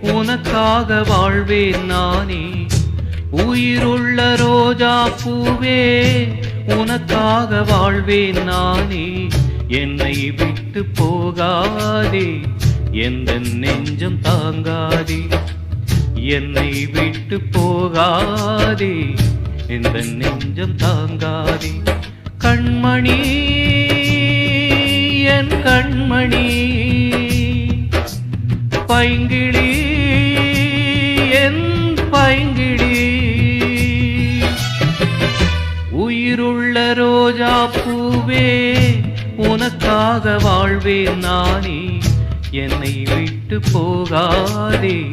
உனக்காக வாழ்வேன் நானே. உயிருள்ள ரோஜா பூவே உனக்காக வாழ்வேன் நானே. என்னை விட்டு போகாதே எந்த நெஞ்சம் தாங்காதே. என்னை விட்டு போகாதே இந்த நெஞ்சம் தாங்காதே. கண்மணி என் கண்மணி. பைங்கிழி என் பைங்கிழி உயிருள்ள ரோஜா பூவே உனக்காக வாழ்வேன் நானே. என்னை விட்டு போகாதே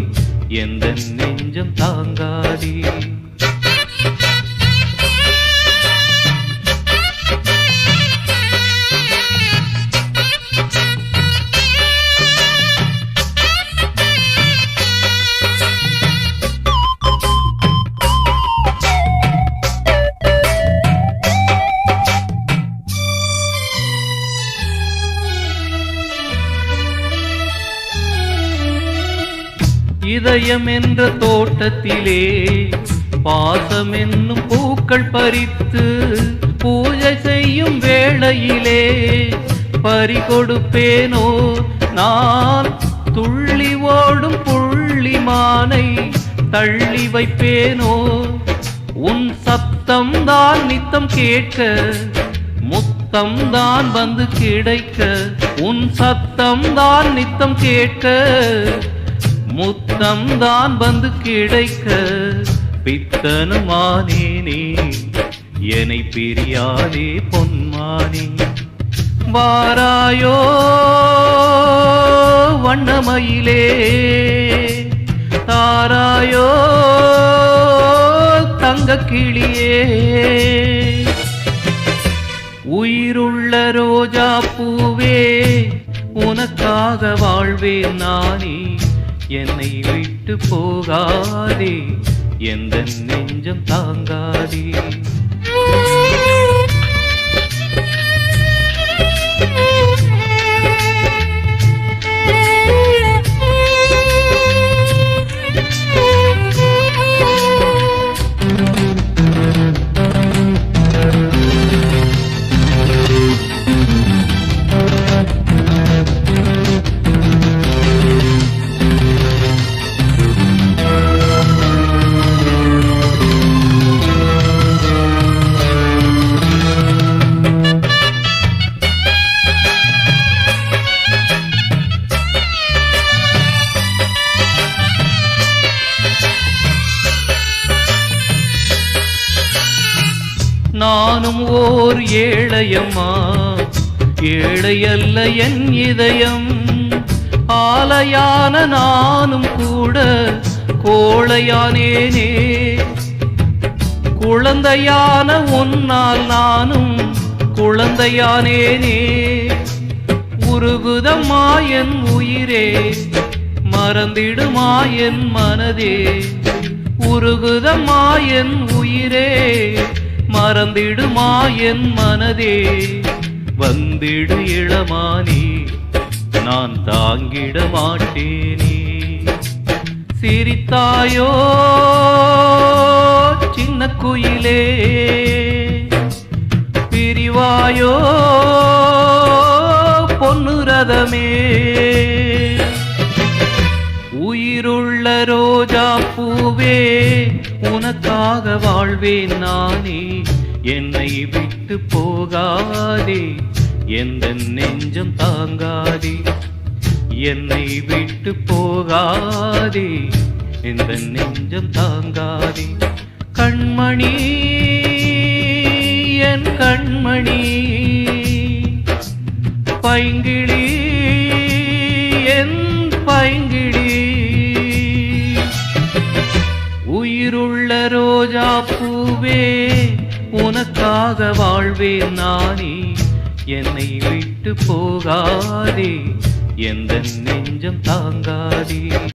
எந்த நெஞ்சம் தாங்காதே. இதயம் என்ற தோட்டத்திலே பாசம் என்னும் பூக்கள் பறித்து பூஜை செய்யும் வேளையிலே பறிகொடுப்பேனோ? நான் துள்ளி ஓடும் புள்ளி மானை தள்ளி வைப்பேனோ? உன் சத்தம் தான் நித்தம் கேட்க முத்தம் தான் வந்து கிடைக்க. உன் சத்தம் தான் நித்தம் கேட்க முத்தம் தான் வந்து கிடைக்க பித்தனுமானே நீ என்னை பிரியாதே பொன்மானே. வாராயோ வண்ணமயிலே தாராயோ தங்க கிளியே. உயிருள்ள ரோஜா பூவே உனக்காக வாழ்வேன் நானே. என்னை விட்டு போகாதே. எந்த நெஞ்சம் தாங்காதே. நானும் ஓர் ஏழையம்மா. ஏழையல்ல என் இதயம். ஆலையான நானும் கூட கோழையானேனே. குழந்தையான உன்னால் நானும் குழந்தையானேனே. உருகுதம்மா என் உயிரே மறந்திடுமா என் மனதே. உருகுதம்மா என் உயிரே. மறந்திடுமா என் மனதே? வந்திடு இளமானே நான் தாங்கிட மாட்டேனே. சிரித்தாயோ சின்ன குயிலே? பிரிவாயோ பொன்னு ரதமே? உயிருள்ள ரோஜா பூவே உனக்காக வாழ்வேன் நானே. என்னை விட்டு போகாதே. எந்த நெஞ்சம் தாங்காதே. என்னை விட்டு போகாதே. எந்த நெஞ்சம் தாங்காதே. கண்மணி என் கண்மணி. பைங்கிழி என் பைங்கிழி உயிருள்ள ரோஜா பூவே உனக்காக வாழ்வேன் நானே. என்னை விட்டு போகாதே எந்த நெஞ்சம் தாங்காதே.